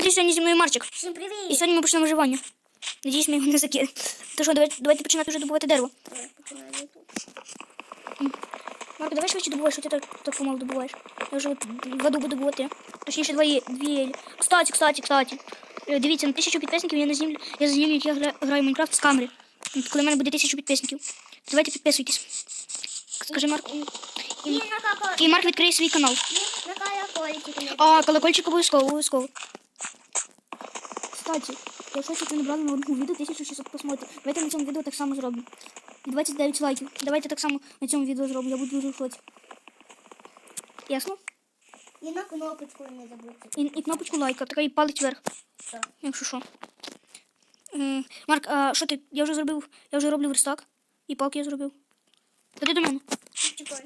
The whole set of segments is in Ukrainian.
Знаєте, сьогодні зі мною Марчик. Всім І привіт! сьогодні ми почнемо виживання. Надіюсь, ми його не закинемо. То що, давайте, давайте починати вже добувати дерево. Марко, давай швидше добуваєш, що ти так, так помало добуваєш. Я вже от воду буду добувати. Точніше, дві, дві. Кстати, кстати, кстати. Е, Дивіться, на тисячу підписників я не знімлю. Я знімлю, як я гра- граю в Майнкрафт з камери. От Коли в мене буде тисячу підписників. Давайте підписуйтесь. Скажи, Марк. І на како... І Марк відкриє свій канал. І на колокольчик А, колокольчик обов'язково, обов'язково. Кстати, якщо ви набрали на одному відео 1600 просмотрів, давайте на цьому відео так само зробимо. І 29 лайків. Давайте так само на цьому відео зробимо, я буду дуже в шоці. Ясно? І на кнопочку не забудьте. І, і кнопочку лайка, така і палець вверх, Так. якщо що. М, Марк, а що ти? Я вже зробив, я вже роблю верстак. І палки я зробив. Ходи до мене. Чекай.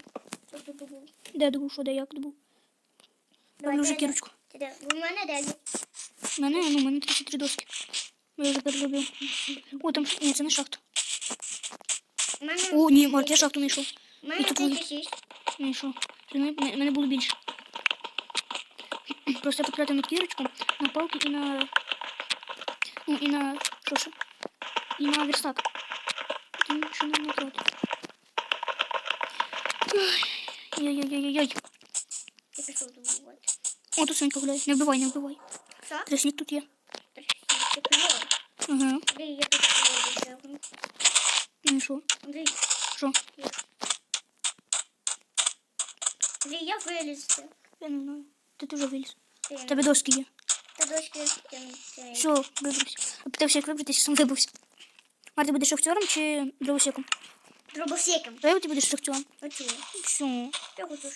Що тут було? Де я добув, що де як добув? Давай, Роблю вже де- кірочку. Ти де? У мене де? У мене, ну, у мене 33 доски. Я вже переробив. О, там, ні, це не шахта. У. О, ні, Марк, я шахту знайшов. У мене і тут вони. 36. Знайшов. Що мене, мене було більше. Просто я потратив на кірочку, на палки і на. Ну, і на. Що ще? І на верстак. Потім ще не тратив. Ой-ой-ой-ой-ой. Я пішов добувати. О, тут сонька гуляє. Не вбивай, не вбивай. Що? Тресник тут є. 36. Ти кльово. Ага. Андрій, я тут добувати. Ну що? Андрій, Що? Андрій, я вилізти. Я не знаю. Ти, вже виліз. В тебе доски є. Та дочки тягнути. Все, вибрався. А питався, як вибратися, сам вибрався. Марк, ти будеш шахтером чи дровосеком? Дробосеком. Давай ти будеш шахтером. Оцю. Все. Я хочу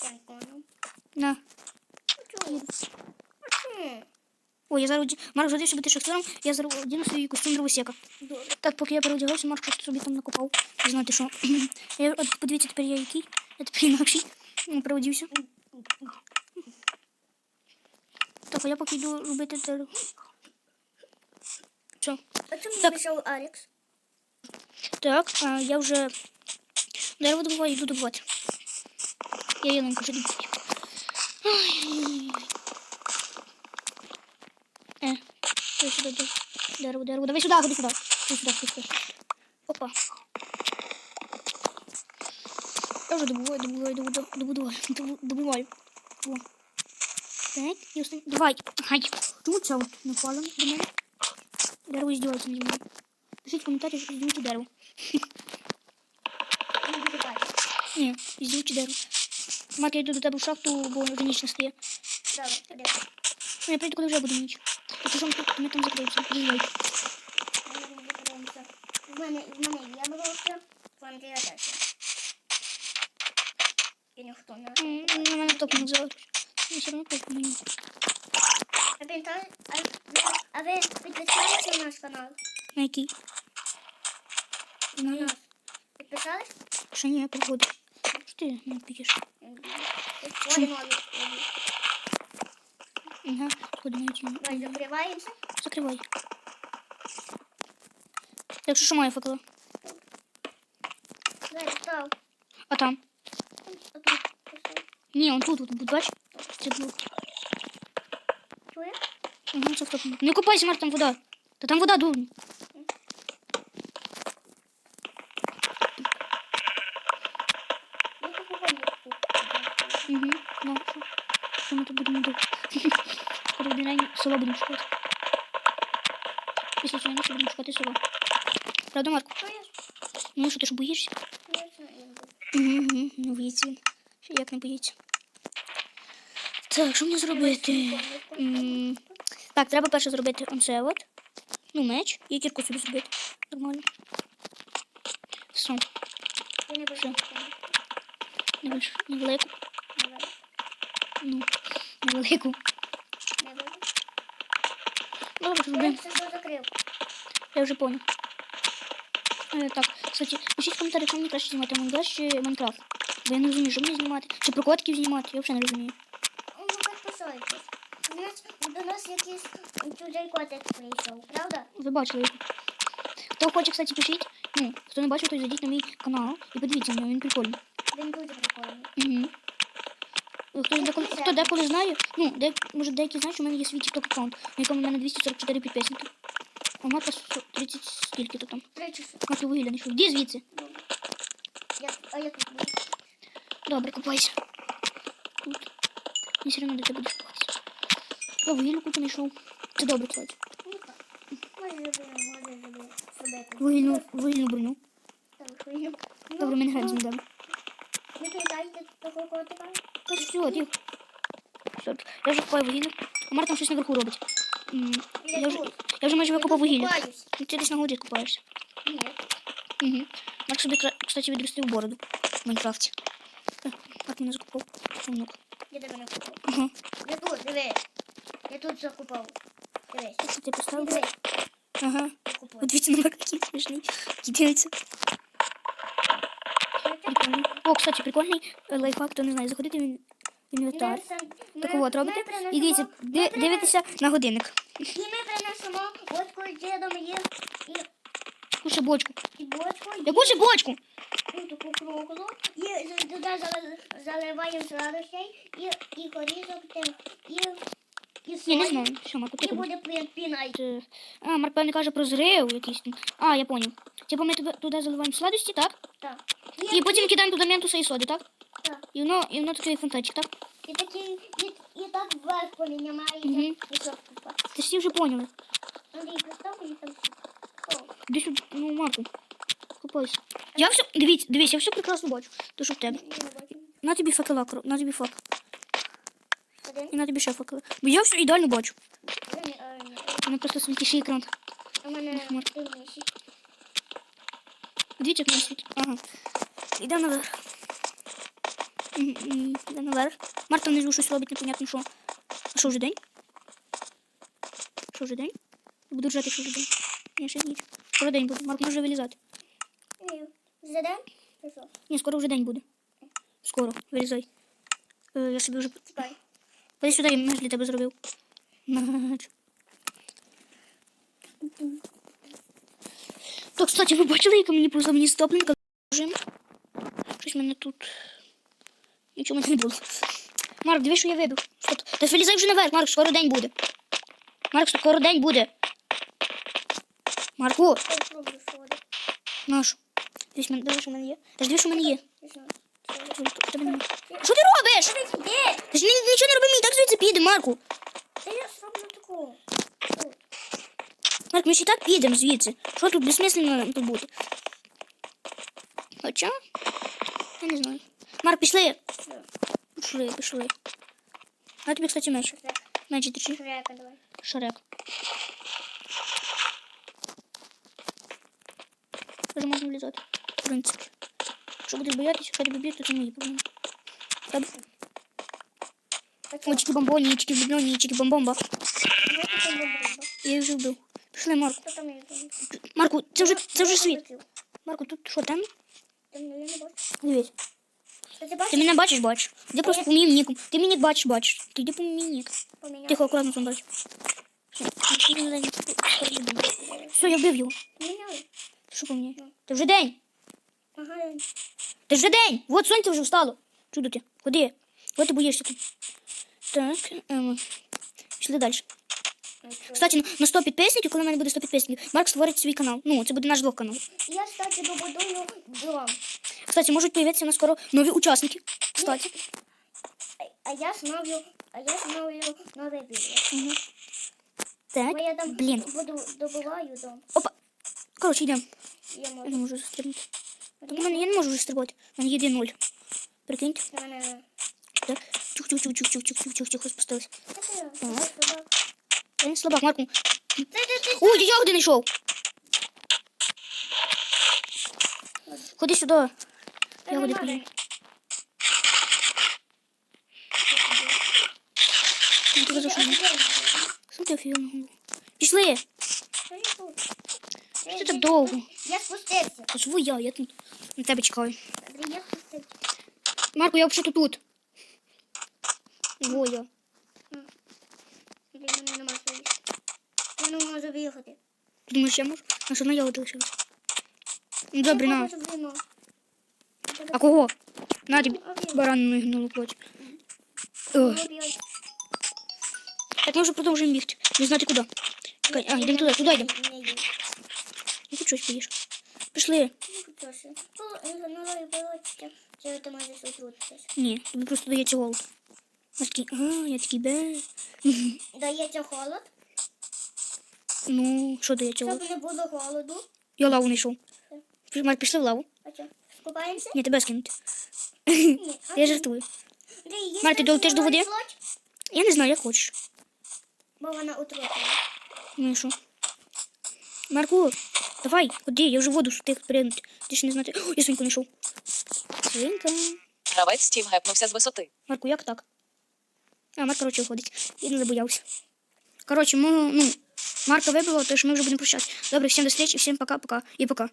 тянконом. На. Оцю. Ой, я зараз Марк задився бути шахтером, я зараз одіну свій костюм дровосека. Так, поки я переодягався, Марк щось собі там накопав. Ви знаєте що? я, от, подивіться, тепер я який. Я тепер інакший. Ну, Переодівся. Так, а я поки йду робити дерево. Все. А чому Так. не Алекс? Так, а я вже дерево добуваю, йду добувати. Я ялинку вже добуваю. Ай. Е, дай сюди де- дерево, дерево. Давай сюди, ходи сюди, ходи сюди. Опа. Я вже добуваю, добуваю, добуваю, добуваю, добу- добуваю. О. Так, і останнє. Давай. Ай, чому це от напало до мене? Дерево здівається наді мною. Пишіть в коментарі, що здівайте. Не здівайте дерево. Марк, я йду до тебе в шахту, бо вже ніч настає. Добре, іди. Ну, я прийду, коли вже буде ніч. Ми тут- ми там закриємося. Закриємося. В мене, в мене є бабуся, в Андрія теж. І ніхто не На мене топ не взяли. Ну, все одно топ. А пам'ятаєте, а ви- а ви підписалися на наш канал? На який? На Знаю. нас? Підписались? Ще ні, приходи. Що ти не підеш? Ой, нові. Ага, на YouTube. Давай закриваємося. Закривай. Якщо що має факела. А там? Ні, он тут, тут, бач? Це блок. Угу, це хто? Не купайся, Марк, там вода. Та там вода, дурень. Ну, ти походи тут. Угу, ну, що? Що ми тут будемо робити? Скоро один день село будемо шукати. Після цього ночі будемо шукати село. Правда, Марко? Ну, що ти ж боїшся? Ну. Угу, угу, не боїться він. Як не боїться. Так, що мені зробити? М, Так, треба перше зробити оце от. Ну, меч. І кірку собі зробити. Нормально. Все, невелику. Ну, невелику. Не. Я все що закрив. Я вже понял. Е, так, кстати, пишіть в коментарі, що мені краще знімати Монгаш чи Майнкрафт. Бо я не розумію, що мені знімати. Чи про котків знімати, я взагалі не розумію. Ну, підписуйтесь. У нас, до нас якийсь чужий котик прийшов, правда? Ви бачили його. Хто хоче, кстати, пишіть. Ну, хто не бачив, то зайдіть на мій канал і подивіться на нього, він прикольний. Він дуже прикольний. Угу. Хто деколи, хто деколи знає, ну, де, може деякі знають, що в мене є свій TikTok аккаунт, на якому в мене 244 підписники. А Марка 30 скільки то там. Марка вугілля не. Іди звідси. А я тут буду. Добре, купайся. Тут. І все одно до тебе буде купатися. Я вугілля купу не йшов. Це добре, кстати. Ну. Вугільну, вугільну броню. Ну, Добре, ми не граємо ну, з. Ви пам'ятаєте такого котика? Та все, тихо. Все, я вже купаю вугілля. Марта там щось наверху робить. М, Я вже, я вже майже викопав вугілля. Купаюсь. Ну, Ти десь на горі купаєшся. Ні. Угу. Марк собі, кра- кстати, відростив бороду в Майнкрафті. Е, Як мене закупав? Сумнук. Я тебе не купав. Ага. Я тут, диви. Я тут закупав. Дивись. Що ти поставив? Диви, Ага. я купив. От дивіться на який смішний. Який дивиться. Прикольний. О, кстати, прикольний лайфхак, хто не знає, заходити в інвентар. Так от робите. І дивіться, ди- дивитеся на годинник. І ми принесемо водку з дідом і, бочку. і бочку, і Я бочку! і таку круглу, і з- туди зали- заливаємо сладощей, і, і горізок тим, і, і Я не соль, знаю. Все, Марко, і ти буде пі-. Е, А, Марк певне каже про зрив якийсь там. А, я поняв. Типу ми туди заливаємо сладості, так? Так. І потім кидаємо туди ментуса і соди, так? так. І воно, і воно такий фонтанчик, так? І такий, і, і так вверх все купати. Ти всі вже поняли. Андрій, постав мені там. Іди сюди, ну, Марку. Купайся. Я все, дивіться, дивись, я все прекрасно бачу. То що в тебе? На тобі факела, кро- на тобі фак. І на тобі ще факели. Бо я все ідеально бачу. У мене просто світіший екран. У мене Марк. дивніший. Дивіться, як мене світить. Ага. Йдемо наверх. М, наверх. Марта внизу щось робить, непонятно що. А що вже день? Що вже день? Буду ржати, що вже день. Ні, ще ніч. Скоро день буде. Марк може вилізати. Ні. Чи що? Ні, скоро вже день буде. Скоро, вилізай. Е, я собі вже. Чекай. Ходи сюди, я меч для тебе зробив. Меч. То, кстати, ви бачили, яка мені просто мені стопленька? Щось мене тут. Нічого не було. Марк, дивись, що я вибив. Тут? Та вилізай вже наверх, Марк, скоро день буде. Марк, скоро день буде. Марку, наш. Дивись, мене- дивись, що в мене є. Та ж дивись, що в мене є. Що ти робиш? Ти ж нічого не роби, мені так звідси піде, Марку. Та я зроблю таку. Марк, ми ж і так підемо звідси. Що тут безсмислено тут бути? Хоча? Я не знаю. Марк, пішли. все. Пішли, пішли. А тобі, кстати, меч. Шрек. Меч держи. Шрека давай. Шарек. Вже можна влізати. В принципі. Якщо будеш боятися, хай тебе б'ють, то це мої проблеми. Тебе... А чого? Очки бомбоні, очки бубльоні, очки бомбомба. Давайте там бомбу. Я їх вже вбив. Пішли, Марку. Хто там є? там? Марку, це вже, це вже Я світ. полетів. Марку, тут що там? Дивись. Ти Ти мене бачиш, бачиш. Ти просто по моїм ніком. Ти мене бачиш, бачиш. Ти йди по моїм нік. Тихо, акуратно там бачиш. Все, я вбив його. Що по мені? Ти вже день. Ага. Ти вже день. Вот сонце вже встало. Чудо ти. Ходи. От ти боїшся. Так. Ем. Пішли далі. Кстати, на- на 100 підписників, коли в мене буде 100 підписників, Марк створить свій канал. Ну, це буде наш двох канал. Я, кстати, добудую дом. Кстати, можуть появитися на скоро нові учасники. Кстати. А- А я становлю, а я становлю нове відео. Угу. Бо я Так. там Блін. буду добуваю дом. Опа. Коротше, йдемо. Я Я не можу. можу застрибнути. Так у мене я не можу вже стрибати. У мене є 1-0. Прикиньте. Це мене... Так. Чух, чух, чух, Він слабак, Марку. О, я один йшов. Ходи сюди. Я води піду. Я тебе зашумав. На голову? Пішли. Що так довго? Я спустився. Зву я, я тут. На тебе чекаю. Добре, я спустився. Марко, тут. Во я. Не можу виїхати. Ти думаєш, я можу? А що на ягоди лишилось? Ну добре, на. А кого? На тобі баранину гнулу плоть. Так ми вже продовжуємо бігти. Не знати куди. Чекай, а, йдемо туди, туди йдемо. Я тут щось поїш. Пішли. Ну. Ну, ну, ну, ти. Ні, тобі просто дається голод. Я а, я такий, бе. Дається холод, Ну, що дається голод? щоб не було голоду. Я лаву не йшов. Марк, пішли в лаву. А що, скупаємося? Ні, тебе скинути. Ні. А Я ти? жартую. Андрій, є Марк, ти долетиш до води? Я не знаю, як хочеш. Бо вона отрутила. Ну і що? Марку, давай, ходи, я вже воду встиг пригнути. Ти ще не знати. О, я свиньку знайшов. Свинка. Гравець Стів гепнувся з висоти. Марку, як так? А, Марк, коротше, виходить. Я не забоявся. Коротше, ми, ну, Марка вибило, тож ми вже будемо прощатися. Добре, всім до зустрічі, всім пока-пока. І пока.